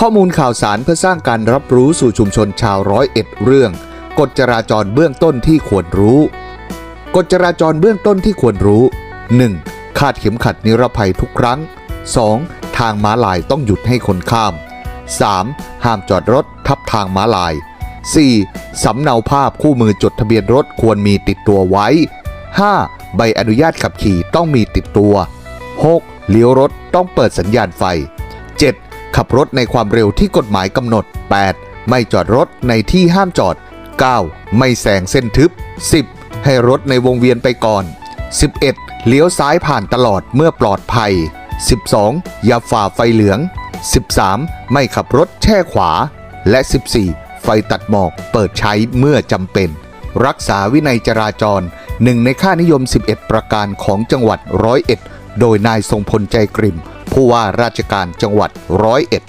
ข้อมูลข่าวสารเพื่อสร้างการรับรู้สู่ชุมชนชาวร้อยเอ็ดเรื่อง กฎจราจรเบื้องต้นที่ควรรู้ กฎจราจรเบื้องต้นที่ควรรู้ 1. คาดเข็มขัดนิรภัยทุกครั้ง 2. ทางม้าลายต้องหยุดให้คนข้าม 3. ห้ามจอดรถทับทางม้าลาย 4. สำเนาภาพคู่มือจดทะเบียนรถควรมีติดตัวไว้ 5. ใบอนุญาตขับขี่ต้องมีติดตัว 6. เลี้ยวรถต้องเปิดสัญญาณไฟ 7. ขับรถในความเร็วที่กฎหมายกำหนด 8. ไม่จอดรถในที่ห้ามจอด 9. ไม่แซงเส้นทึบ 10. ให้รถในวงเวียนไปก่อน 11. เลี้ยวซ้ายผ่านตลอดเมื่อปลอดภัย 12. อย่าฝ่าไฟเหลือง 13. ไม่ขับรถแช่ขวา และ 14. ไฟตัดหมอกเปิดใช้เมื่อจำเป็น รักษาวินัยจราจรหนึ่งในค่านิยม 11 ประการของจังหวัดร้อยเอ็ดโดยนายทรงพลใจกริ่ม ผู้ว่าราชการจังหวัดร้อยเอ็ด